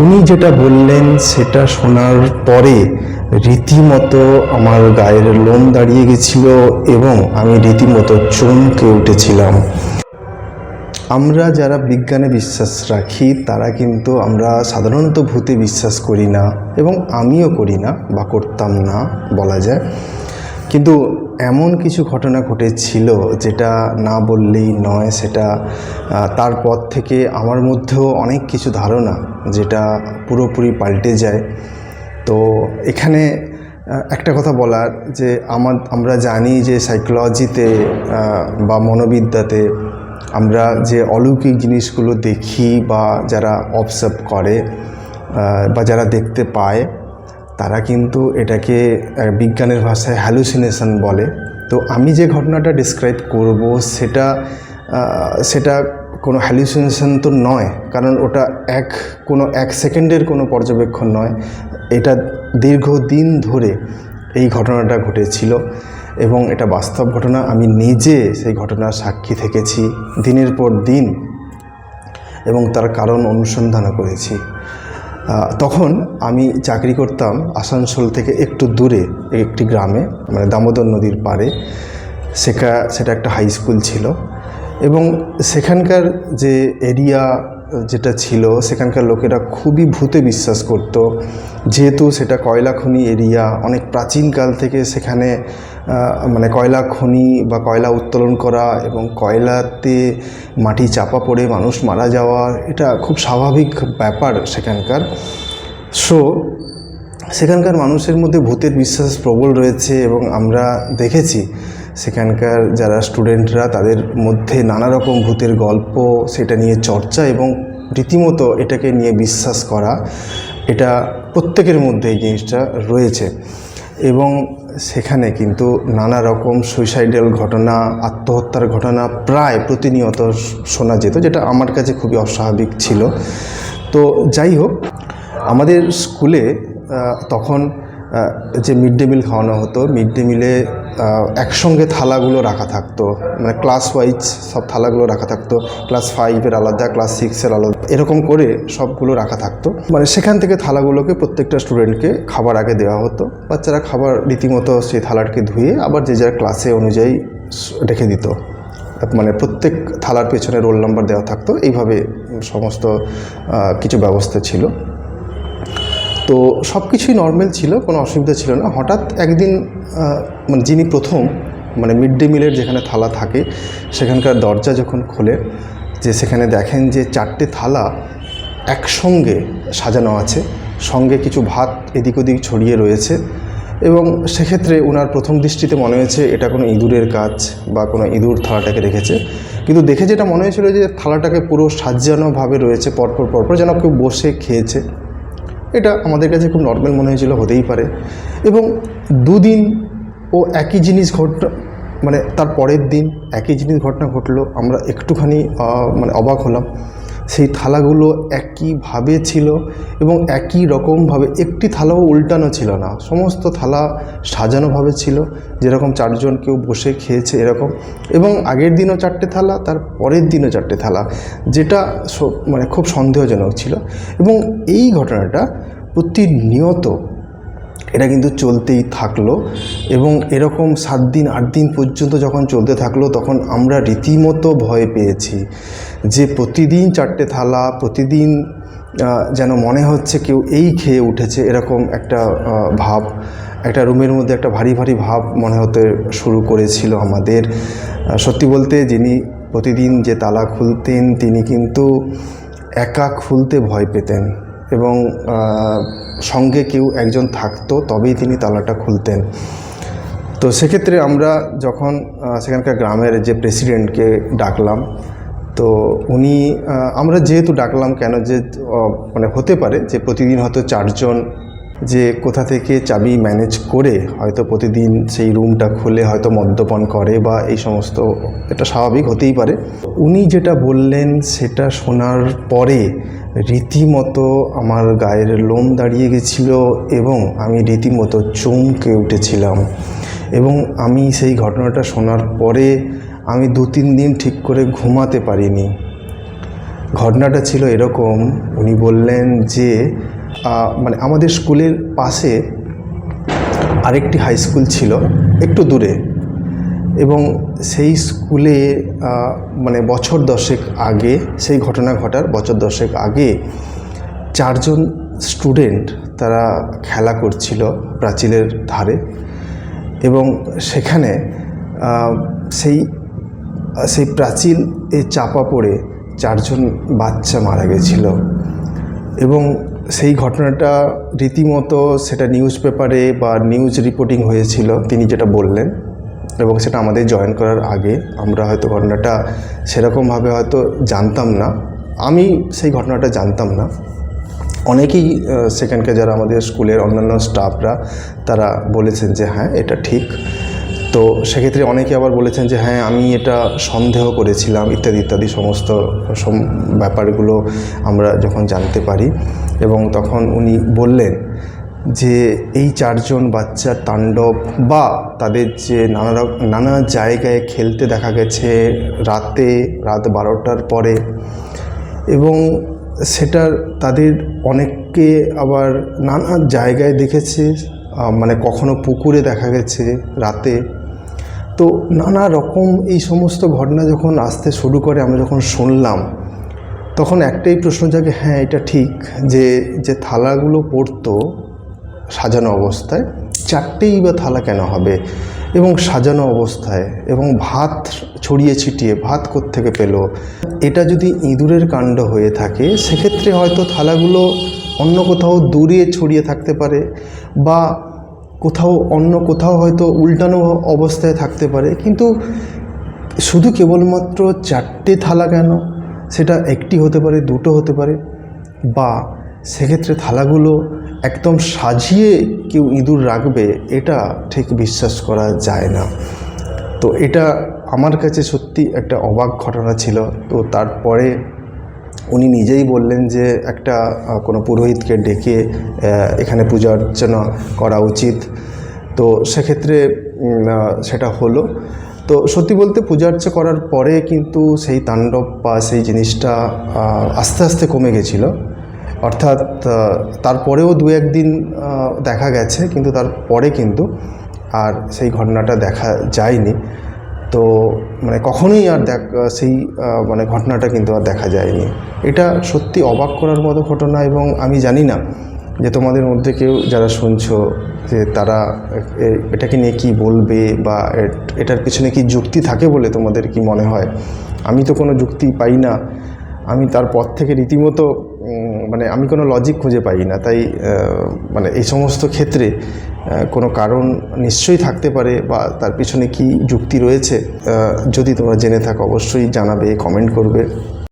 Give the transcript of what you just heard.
উনি যেটা বললেন, সেটা শোনার পরে রীতিমতো আমার গায়ের লোম দাঁড়িয়ে গেছিল এবং আমি রীতিমতো চমকে উঠেছিলাম। আমরা যারা বিজ্ঞানে বিশ্বাস রাখি, তারা কিন্তু আমরা সাধারণত ভূতে বিশ্বাস করি না এবং আমিও করি না বা করতাম না, বলা যায়। কিন্তু এমন কিছু ঘটনা ঘটেছিল যেটা না বললেই নয়, সেটা তারপর থেকে আমার মধ্যেও অনেক কিছু ধারণা যেটা পুরোপুরি পাল্টে যায়। তো এখানে একটা কথা বলার যে আমার, আমরা জানি যে সাইকোলজিতে বা মনোবিদ্যাতে আমরা যে অলৌকিক জিনিসগুলো দেখি বা যারা অবজার্ভ করে বা যারা দেখতে পায় তারা কিন্তু এটাকে বিজ্ঞানের ভাষায় হ্যালুসিনেশন বলে। তো আমি যে ঘটনাটা ডিসক্রাইব করব সেটা সেটা কোনো হ্যালুসিনেশন তো নয়, কারণ ওটা এক, কোনো এক সেকেন্ডের কোনো পর্যবেক্ষণ নয়। এটা দীর্ঘদিন ধরে এই ঘটনাটা ঘটেছিল এবং এটা বাস্তব ঘটনা। আমি নিজে সেই ঘটনার সাক্ষী থেকেছি দিনের পর দিন এবং তার কারণ অনুসন্ধানও করেছি। তখন আমি চাকরি করতাম আসানসোল থেকে একটু দূরে একটি গ্রামে মানে দামোদর নদীর পাড়ে। সেটা সেটা একটা হাই স্কুল ছিল। এবং সেখানকার যে এরিয়া যেটা ছিল, সেখানকার লোকেরা খুবই ভূতে বিশ্বাস করত। যেহেতু সেটা কয়লা খনি এরিয়া অনেক প্রাচীনকাল থেকে সেখানে মানে কয়লা খনি বা কয়লা উত্তোলন করা এবং কয়লাতে মাটি চাপা পড়ে মানুষ মারা যাওয়া, এটা খুব স্বাভাবিক ব্যাপার সেখানকার। সো সেখানকার মানুষের মধ্যে ভূতের বিশ্বাস প্রবল রয়েছে এবং আমরা দেখেছি সেখানকার যারা স্টুডেন্টরা তাদের মধ্যে নানা রকম ভূতের গল্প, সেটা নিয়ে চর্চা এবং রীতিমতো এটাকে নিয়ে বিশ্বাস করা, এটা প্রত্যেকের মধ্যে এই জিনিসটা রয়েছে। এবং সেখানে কিন্তু নানা রকম সুইসাইডাল ঘটনা, আত্মহত্যার ঘটনা প্রায় প্রতিনিয়ত শোনা যেত, যেটা আমার কাছে খুবই অস্বাভাবিক ছিল। তো যাই হোক, আমাদের স্কুলে তখন যে মিড ডে মিল খাওয়ানো হতো মিড ডে মিলে একসঙ্গে থালাগুলো রাখা থাকতো মানে ক্লাস ওয়াইজ সব থালাগুলো রাখা থাকতো ক্লাস ফাইভের আলাদা ক্লাস সিক্সের আলাদা, এরকম করে সবগুলো রাখা থাকতো। মানে সেখান থেকে থালাগুলোকে প্রত্যেকটা স্টুডেন্টকে খাবার আগে দেওয়া হতো, বাচ্চারা খাবার রীতিমতো সেই থালাটাকে ধুয়ে আবার যে যার ক্লাসে অনুযায়ী রেখে দিত। মানে প্রত্যেক থালার পেছনে রোল নাম্বার দেওয়া থাকতো, এইভাবে সমস্ত কিছু ব্যবস্থা ছিল। তো সব কিছুই নর্মাল ছিল, কোনো অসুবিধা ছিল না। হঠাৎ একদিন মানে যিনি প্রথম মানে মিড ডে মিলের যেখানে থালা থাকে, সেখানকার দরজা যখন খোলে, যে সেখানে দেখেন যে চারটে থালা একসঙ্গে সাজানো আছে, সঙ্গে কিছু ভাত এদিক ওদিক ছড়িয়ে রয়েছে এবং সেক্ষেত্রে ওনার প্রথম দৃষ্টিতে মনে হয়েছে, এটা কোনো ইঁদুরের কাজ বা কোনো ইঁদুর থালাটাকে রেখেছে। কিন্তু দেখে যেটা মনে হয়েছিল যে থালাটাকে পুরো সাজানোভাবে রয়েছে, পরপর পরপর যেন কেউ বসে খেয়েছে। এটা আমাদের কাছে খুব নর্মাল মনে হয়েছিল, হতেই পারে। এবং দুদিন ও একই জিনিস ঘট মানে তার পরের দিন একই জিনিস ঘটনা ঘটলো, আমরা একটুখানি মানে অবাক হলাম। সেই থালাগুলো একইভাবে ছিল এবং একই রকমভাবে একটি থালাও উল্টানো ছিল না। সমস্ত থালা সাজানোভাবে ছিল, যেরকম চারজন কেউ বসে খেয়েছে এরকম। এবং আগের দিনও চারটে থালা, তার পরের দিনও চারটে থালা, যেটা মানে খুব সন্দেহজনক ছিল। এবং এই ঘটনাটা প্রতিনিয়ত এটা কিন্তু চলতেই থাকল এবং এরকম সাত দিন, আট দিন পর্যন্ত যখন চলতে থাকল, তখন আমরা রীতিমতো ভয় পেয়েছি। যে প্রতিদিন চারটে থালা, প্রতিদিন যেন মনে হচ্ছে কেউ এই খেয়ে উঠেছে, এরকম একটা ভাব। একটা রুমের মধ্যে একটা ভারী ভারী ভাব মনে হতে শুরু করেছিল আমাদের। সত্যি বলতে যিনি প্রতিদিন যে তালা খুলতেন, তিনি কিন্তু একা খুলতে ভয় পেতেন এবং সঙ্গে কেউ একজন থাকতো, তবেই তিনি তালাটা খুলতেন। তো সেক্ষেত্রে আমরা যখন সেখানকার গ্রামের যে প্রেসিডেন্টকে ডাকলাম তো উনি আমরা যেহেতু ডাকলাম কেন যে মানে হতে পারে যে প্রতিদিন হয়তো চারজন যে কোথা থেকে চাবি ম্যানেজ করে হয়তো প্রতিদিন সেই রুমটা খুলে হয়তো মদ্যপান করে বা এই সমস্ত এটা স্বাভাবিক হতেই পারে। উনি যেটা বললেন সেটা শোনার পরে রীতিমতো আমার গায়ের লোম দাঁড়িয়ে গেছিল এবং আমি রীতিমতো চমকে উঠেছিলাম। এবং আমি সেই ঘটনাটা শোনার পরে আমি দু তিন দিন ঠিক করে ঘুমাতে পারিনি। ঘটনাটা ছিল এরকম, উনি বললেন যে মানে আমাদের স্কুলের পাশে আরেকটি হাই স্কুল ছিল, একটু দূরে। এবং সেই স্কুলে মানে বছর দশেক আগে, সেই ঘটনা ঘটার বছর দশেক আগে চারজন স্টুডেন্ট তারা খেলা করছিল প্রাচীরের ধারে। এবং সেখানে সেই সেই প্রাচীন এ চাপা পড়ে চারজন বাচ্চা মারা গেছিল। এবং সেই ঘটনাটা রীতিমতো সেটা নিউজ পেপারে বা নিউজ রিপোর্টিং হয়েছিল, তিনি যেটা বললেন। এবং সেটা আমাদের জয়েন করার আগে আমরা হয়তো ঘটনাটা সেরকমভাবে হয়তো জানতাম না। আমি সেই ঘটনাটা জানতাম না। অনেকেই আহ, সেখানকার যারা আমাদের স্কুলের অন্যান্য স্টাফরা তারা বলেছেন যে হ্যাঁ এটা ঠিক। তো সেক্ষেত্রে অনেকে আবার বলেছেন যে হ্যাঁ আমি এটা সন্দেহ করেছিলাম ইত্যাদি ইত্যাদি সমস্ত ব্যাপারগুলো আমরা যখন জানতে পারি এবং তখন উনি বললেন যে এই চারজন বাচ্চা তাণ্ডব বা তাদের যে নানা নানা জায়গায় খেলতে দেখা গেছে রাতে রাত বারোটার পরে। এবং সেটার তাদের অনেককে আবার নানা জায়গায় দেখেছে মানে কখনো পুকুরে দেখা গেছে রাতে। তো নানা রকম এই সমস্ত ঘটনা যখন আসতে শুরু করে, আমরা যখন শুনলাম, তখন একটাই প্রশ্ন জাগে হ্যাঁ এটা ঠিক যে যে থালাগুলো পড়তো সাজানো অবস্থায়, চারটেই বা থালা কেন হবে? এবং সাজানো অবস্থায় এবং ভাত ছড়িয়ে ছিটিয়ে ভাত থেকে পেল। এটা যদি ইঁদুরের কাণ্ড হয়ে থাকে, সেক্ষেত্রে হয়তো থালাগুলো অন্য কোথাও দূরে ছড়িয়ে থাকতে পারে বা কোথাও অন্য কোথাও হয়তো উল্টানো অবস্থায় থাকতে পারে। কিন্তু শুধু কেবলমাত্র চারটে থালা কেন? সেটা একটি হতে পারে, দুটো হতে পারে, বা সেক্ষেত্রে থালাগুলো একদম সাজিয়ে কেউ ইঁদুর রাখবে, এটা ঠিক বিশ্বাস করা যায় না। তো এটা আমার কাছে সত্যি একটা অবাক ঘটনা ছিল। তো তারপরে উনি নিজেই বললেন যে, একটা কোনো পুরোহিতকে ডেকে এখানে পূজা অর্চনা করা উচিত। তো সেক্ষেত্রে সেটা হলো। তো সত্যি বলতে পূজা অর্চা করার পরে কিন্তু সেই তাণ্ডব বা সেই জিনিসটা আস্তে আস্তে কমে গেছিল। অর্থাৎ তারপরেও দু একদিন দেখা গেছে, কিন্তু তারপরে কিন্তু আর সেই ঘটনাটা দেখা যায়নি। তো মানে কখনোই আর দেখ, সেই মানে ঘটনাটা কিন্তু আর দেখা যায়নি। এটা সত্যি অবাক করার মতো ঘটনা এবং আমি জানি না যে তোমাদের মধ্যে কেউ যারা শুনছো যে তারা এটাকে নিয়ে কি বলবে বা এটার পিছনে কি যুক্তি থাকে বলে তোমাদের কি মনে হয়? আমি তো কোনো যুক্তি পাই না। আমি তারপর থেকে রীতিমতো মানে আমি কোনো লজিক খুঁজে পাই না। তাই মানে এই সমস্ত ক্ষেত্রে কোনো কারণ নিশ্চয়ই থাকতে পারে বা তার পিছনে কি যুক্তি রয়েছে যদি তোমরা জেনে থাকো, অবশ্যই জানাবে কমেন্ট করবে।